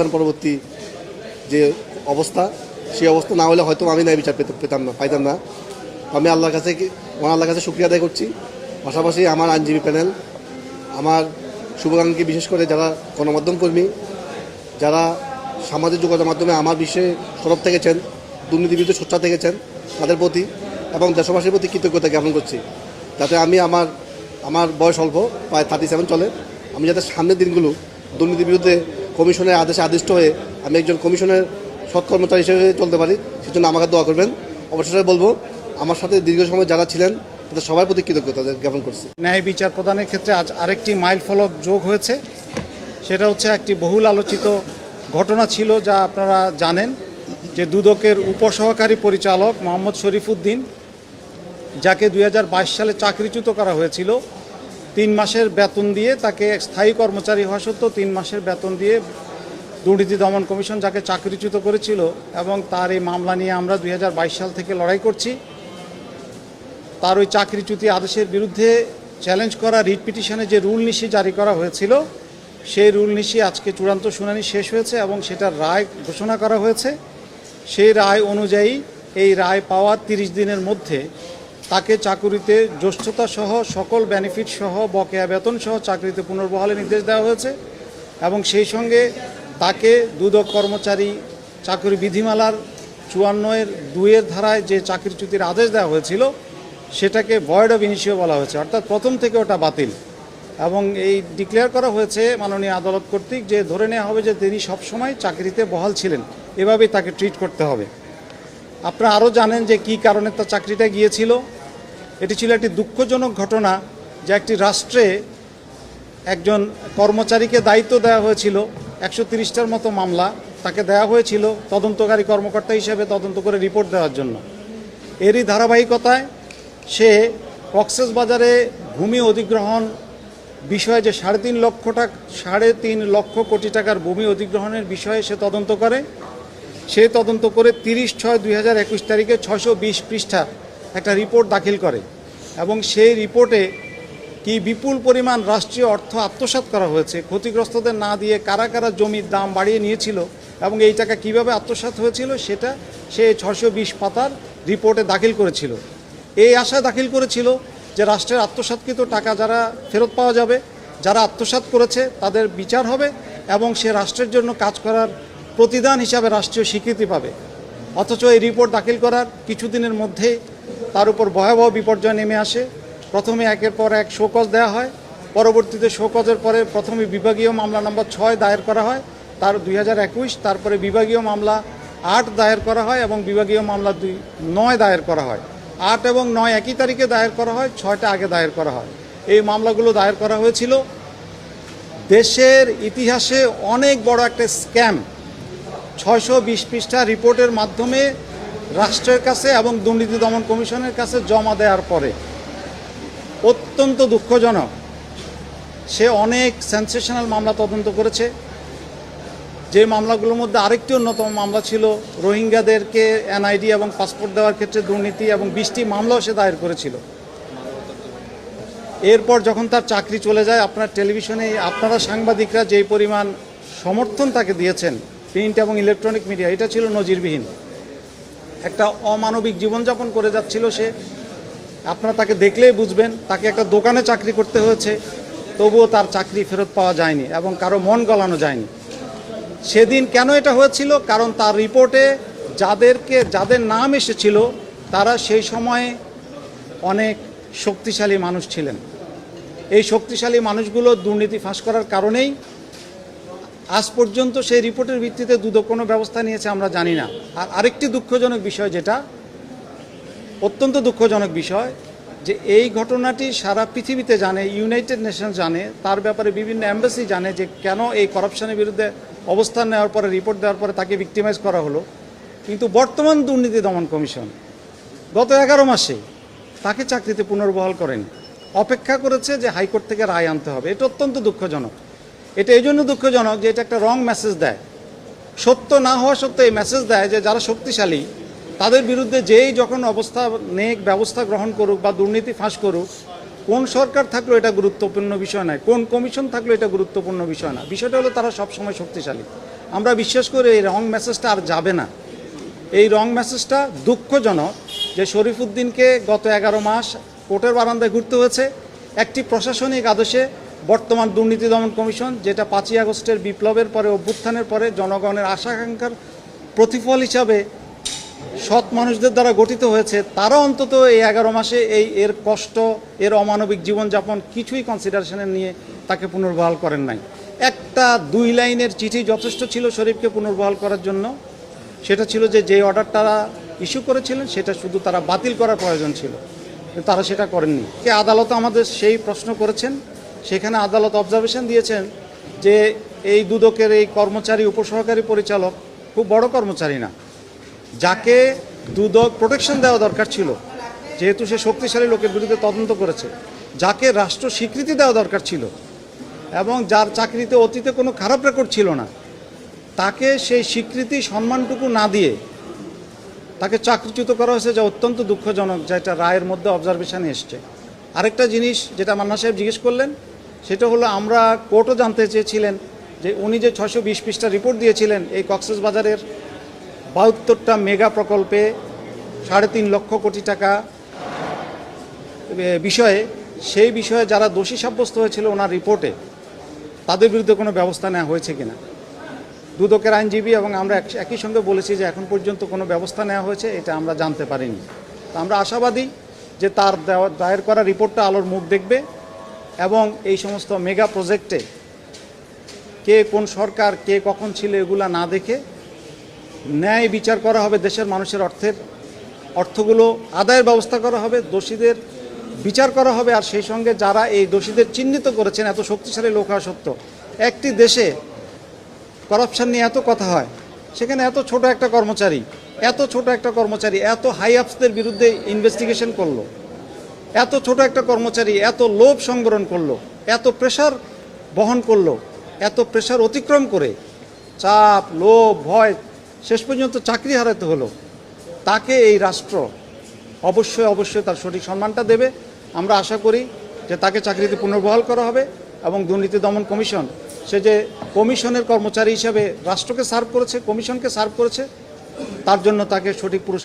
অভ্যুত্থান পরবর্তী যে অবস্থা, সেই অবস্থা না হলে হয়তো আমি ন্যায় বিচার পেতে পেতাম না, পাইতাম না। আমি আল্লাহর কাছে মহান আল্লাহর কাছে শুক্রিয়া আদায় করছি। পাশাপাশি আমার আইনজীবী প্যানেল, আমার শুভাকাঙ্ক্ষী বিশেষ করে যারা গণমাধ্যম কর্মী, যারা সামাজিক যোগাযোগ মাধ্যমে আমার বিষয়ে সরব থেকেছেন দুর্নীতি বিরুদ্ধে সোচ্চার থেকেছেন, তাদের প্রতি এবং দেশবাসীর প্রতি কৃতজ্ঞতা জ্ঞাপন করছি। যাতে আমি আমার আমার বয়স অল্প, প্রায় থার্টি সেভেন চলে। আমি যাতে সামনের দিনগুলো দুর্নীতির বিরুদ্ধে কমিশনের আদেশে আদিষ্ট হয়ে আমি একজন কমিশনের সৎ কর্মচারী হিসেবে চলতে পারি, সেজন্য আমাকে দোয়া করবেন। অবশেষে বলব, আমার সাথে দীর্ঘ সময় যারা ছিলেন, তাদের সবার প্রতি কৃতজ্ঞতা জ্ঞাপন করছি। ন্যায় বিচার প্রদানের ক্ষেত্রে আজ আরেকটি মাইল ফলক যোগ হয়েছে। সেটা হচ্ছে একটি বহুল আলোচিত ঘটনা ছিল, যা আপনারা জানেন, যে দুদকের উপসহকারী পরিচালক মোহাম্মদ শরীফুদ্দিন, যাকে দু হাজার বাইশ সালে চাকরিচ্যুত করা হয়েছিল তিন মাসের বেতন দিয়ে তাকে স্থায়ী কর্মচারী হওয়া সত্ত্বেও তিন মাসের বেতন দিয়ে দুর্নীতি দমন কমিশন যাকে চাকরিচ্যুত করেছিল এবং তার এই মামলা নিয়ে আমরা দু হাজার বাইশ সাল থেকে লড়াই করছি। তার ওই চাকরিচ্যুতি আদেশের বিরুদ্ধে চ্যালেঞ্জ করা রিট পিটিশনে যে রুল নিশি জারি করা হয়েছিল, সেই রুল নিশি আজকে চূড়ান্ত শুনানি শেষ হয়েছে এবং সেটার রায় ঘোষণা করা হয়েছে। সেই রায় অনুযায়ী এই রায় পাওয়ার তিরিশ দিনের মধ্যে তাকে চাকুরিতে, জ্যেষ্ঠতা সহ সকল বেনিফিট সহ, বকেয়া বেতন সহ চাকরিতে পুনর্বহালের নির্দেশ দেওয়া হয়েছে এবং সেই সঙ্গে তাকে দুদক কর্মচারী চাকরি বিধিমালার চুয়ান্নয়ের দুইয়ের ধারায় যে চাকরিচ্যুতির আদেশ দেওয়া হয়েছিল, সেটাকে ভয়েড অফ ইনিশিও বলা হয়েছে। অর্থাৎ প্রথম থেকে ওটা বাতিল। এবং এই ডিক্লেয়ার করা হয়েছে মাননীয় আদালত কর্তৃক যে ধরে নেওয়া হবে যে তিনি সবসময় চাকরিতে বহাল ছিলেন। এভাবেই তাকে ট্রিট করতে হবে। আপনারা আরও জানেন যে কি কারণে তার চাকরিটা গিয়েছিল। এটি ছিল একটি দুঃখজনক ঘটনা যে একটি রাষ্ট্রে একজন কর্মচারীকে দায়িত্ব দেওয়া হয়েছিল, একশো তিরিশটার মতো মামলা তাকে দেওয়া হয়েছিল তদন্তকারী কর্মকর্তা হিসেবে তদন্ত করে রিপোর্ট দেওয়ার জন্য। এরই ধারাবাহিকতায় সে কক্সেস বাজারে ভূমি অধিগ্রহণ বিষয়ে যে সাড়ে তিন লক্ষ টাকা সাড়ে তিন লক্ষ কোটি টাকার ভূমি অধিগ্রহণের বিষয়ে সে তদন্ত করে, সে তদন্ত করে তিরিশ ছয় দুই তারিখে ছশো বিশ পৃষ্ঠা একটা রিপোর্ট দাখিল করে এবং সেই রিপোর্টে কি বিপুল পরিমাণ রাষ্ট্রীয় অর্থ আত্মসাৎ করা হয়েছে, ক্ষতিগ্রস্তদের না দিয়ে কারা কারা জমির দাম বাড়িয়ে নিয়েছিল এবং এই টাকা কীভাবে আত্মসাৎ হয়েছিল সেটা সে ছশো বিশ পাতার রিপোর্টে দাখিল করেছিল। এই আশায় দাখিল করেছিল যে রাষ্ট্রের আত্মসাৎকৃত টাকা যারা ফেরত পাওয়া যাবে, যারা আত্মসাৎ করেছে তাদের বিচার হবে এবং সে রাষ্ট্রের জন্য কাজ করার প্রতিদান হিসাবে রাষ্ট্রীয় স্বীকৃতি পাবে। অথচ এই রিপোর্ট দাখিল করার কিছুদিনের মধ্যেই তার উপর ভয়াবহ বিপর্যয় নেমে আসে। প্রথমে একের পর এক শোকজ দেওয়া হয়। পরবর্তীতে শোকজের পরে প্রথমে বিভাগীয় মামলা নম্বর ছয় দায়ের করা হয়। তার দুই হাজার একুশ, তারপরে বিভাগীয় মামলা আট দায়ের করা হয় এবং বিভাগীয় মামলা দুই, নয় দায়ের করা হয়। আট এবং নয় একই তারিখে দায়ের করা হয়, ছয়টা আগে দায়ের করা হয়। এই মামলাগুলো দায়ের করা হয়েছিল। দেশের ইতিহাসে অনেক বড় একটা স্ক্যাম। ছয়শো বিশ পৃষ্ঠা রিপোর্টের মাধ্যমে রাষ্ট্রের কাছে এবং দুর্নীতি দমন কমিশনের কাছে জমা দেওয়ার পরে অত্যন্ত দুঃখজনক, সে অনেক সেন্সেশনাল মামলা তদন্ত করেছে। যে মামলাগুলোর মধ্যে আরেকটি অন্যতম মামলা ছিল রোহিঙ্গাদেরকে এনআইডি এবং পাসপোর্ট দেওয়ার ক্ষেত্রে দুর্নীতি এবং বিশটি মামলাও সে দায়ের করেছিল। এরপর যখন তার চাকরি চলে যায়, আপনার টেলিভিশনে আপনারা সাংবাদিকরা যেই পরিমাণ সমর্থন তাকে দিয়েছেন, প্রিন্ট এবং ইলেকট্রনিক মিডিয়া, এটা ছিল নজিরবিহীন। একটা অমানবিক জীবনযাপন করে যাচ্ছিল সে। আপনারা তাকে দেখলেই বুঝবেন, তাকে একটা দোকানে চাকরি করতে হয়েছে, তবুও তার চাকরি ফেরত পাওয়া যায়নি এবং কারও মন গলানো যায়নি। সেদিন কেন এটা হয়েছিল? কারণ তার রিপোর্টে যাদেরকে, যাদের নাম এসেছিল, তারা সেই সময়ে অনেক শক্তিশালী মানুষ ছিলেন। এই শক্তিশালী মানুষগুলো দুর্নীতি ফাঁস করার কারণেই আজ পর্যন্ত সেই রিপোর্টের ভিত্তিতে দুদক কোনো ব্যবস্থা নিয়েছে আমরা জানি না। আর আরেকটি দুঃখজনক বিষয় যেটা, অত্যন্ত দুঃখজনক বিষয়, যে এই ঘটনাটি সারা পৃথিবীতে জানে ইউনাইটেড নেশন জানে, তার ব্যাপারে বিভিন্ন অ্যাম্বাসি জানে যে কেন এই করাপশনের বিরুদ্ধে অবস্থান নেওয়ার পরে রিপোর্ট দেওয়ার পরে তাকে ভিক্টিমাইজ করা হলো। কিন্তু বর্তমান দুর্নীতি দমন কমিশন গত এগারো মাসে তাকে চাকরিতে পুনর্বহাল করেন। অপেক্ষা করেছে যে হাইকোর্ট থেকে রায় আনতে হবে। এটা অত্যন্ত দুঃখজনক। এটা এই জন্য দুঃখজনক যে এটা একটা রং মেসেজ দেয়। সত্য না হওয়া সত্ত্বেও এই মেসেজ দেয় যে যারা শক্তিশালী, তাদের বিরুদ্ধে যেই যখন অবস্থা, নেক ব্যবস্থা গ্রহণ করুক বা দুর্নীতি ফাঁস করুক, কোন সরকার থাকলেও এটা গুরুত্বপূর্ণ বিষয় নয়, কোন কমিশন থাকলেও এটা গুরুত্বপূর্ণ বিষয় না। বিষয়টা হলো তারা সবসময় শক্তিশালী। আমরা বিশ্বাস করি এই রং মেসেজটা আর যাবে না। এই রং মেসেজটা দুঃখজনক যে শরীফুদ্দিনকে গত এগারো মাস কোর্টের বারান্দায় ঘুরতে হয়েছে। একটি প্রশাসনিক আদেশে বর্তমান দুর্নীতি দমন কমিশন, যেটা পাঁচই আগস্টের বিপ্লবের পরে, অভ্যুত্থানের পরে জনগণের আশা আকাঙ্ক্ষার প্রতিফল হিসাবে সৎ মানুষদের দ্বারা গঠিত হয়েছে তারা অন্তত এই এগারো মাসে এই এর কষ্ট, এর অমানবিক জীবনযাপন কিছুই কনসিডারেশনে নিয়ে তাকে পুনর্বহাল করেন নাই। একটা দুই লাইনের চিঠি যথেষ্ট ছিল শরীফকে পুনর্বহাল করার জন্য। সেটা ছিল যে যে অর্ডারটা ইস্যু করেছিলেন, সেটা শুধু তারা বাতিল করার প্রয়োজন ছিল। তারা সেটা করেননি। কে আদালত আমাদের সেই প্রশ্ন করেছেন সেখানে আদালত অবজারভেশন দিয়েছেন যে এই দুদকের এই কর্মচারী উপসহকারী পরিচালক খুব বড় কর্মচারী না। যাকে দুদক প্রোটেকশন দেওয়া দরকার ছিল, যেহেতু সে শক্তিশালী লোকের বিরুদ্ধে তদন্ত করেছে, যাকে রাষ্ট্র স্বীকৃতি দেওয়া দরকার ছিল এবং যার চাকরিতে অতীতে কোনো খারাপ রেকর্ড ছিল না, তাকে সেই স্বীকৃতি সম্মানটুকু না দিয়ে তাকে চাকরিচ্যুত করা হয়েছে, যা অত্যন্ত দুঃখজনক যেটা রায়ের মধ্যে অবজারভেশনে এসছে। আরেকটা জিনিস যেটা মান্না সাহেব জিজ্ঞেস করলেন, সেটা হলো আমরা কোর্টও জানতে চেয়েছিলেন যে উনি যে ছশো বিশ পৃষ্ঠা রিপোর্ট দিয়েছিলেন এই কক্সেস বাজারের বাহাত্তরটা মেগা প্রকল্পে সাড়ে তিন লক্ষ কোটি টাকা বিষয়ে, সেই বিষয়ে যারা দোষী সাব্যস্ত হয়েছিল ওনার রিপোর্টে তাদের বিরুদ্ধে কোনো ব্যবস্থা নেওয়া হয়েছে কিনা? দুদকের আইনজীবী এবং আমরা একই সঙ্গে বলেছি যে এখন পর্যন্ত কোনো ব্যবস্থা নেওয়া হয়েছে, এটা আমরা জানতে পারিনি। তো আমরা আশাবাদী যে তার দায়ের করা রিপোর্টটা আলোর মুখ দেখবে এবং এই সমস্ত মেগা প্রজেক্টে কে কোন সরকার, কে কখন ছিল এগুলা না দেখে ন্যায় বিচার করা হবে দেশের মানুষের অর্থের। অর্থগুলো আদায়ের ব্যবস্থা করা হবে, দোষীদের বিচার করা হবে আর সেই সঙ্গে যারা এই দোষীদের চিহ্নিত করেছেন, এত শক্তিশালী লোক সত্ত্বেও। একটি দেশে করাপশন নিয়ে এত কথা হয়, সেখানে এত ছোট একটা কর্মচারী এত ছোট একটা কর্মচারী, এত হাই আপসদের বিরুদ্ধে ইনভেস্টিগেশন করল, এত ছোট একটা কর্মচারী, এত লোভ সংবরণ করল, এত প্রেশার বহন করল, এত প্রেশার অতিক্রম করে চাপ, লোভ, ভয়, শেষ পর্যন্ত চাকরি হারাতে হলো। তাকে এই রাষ্ট্র অবশ্যই অবশ্যই তার সঠিক সম্মানটা দেবে। আমরা আশা করি যে তাকে চাকরিতে পুনর্বহাল করা হবে এবং দুর্নীতি দমন কমিশন, সে যে কমিশনের কর্মচারী হিসাবে রাষ্ট্রকে সার্ভ করেছে, কমিশনকে সার্ভ করেছে তার জন্য তাকে সঠিক পুরস্কার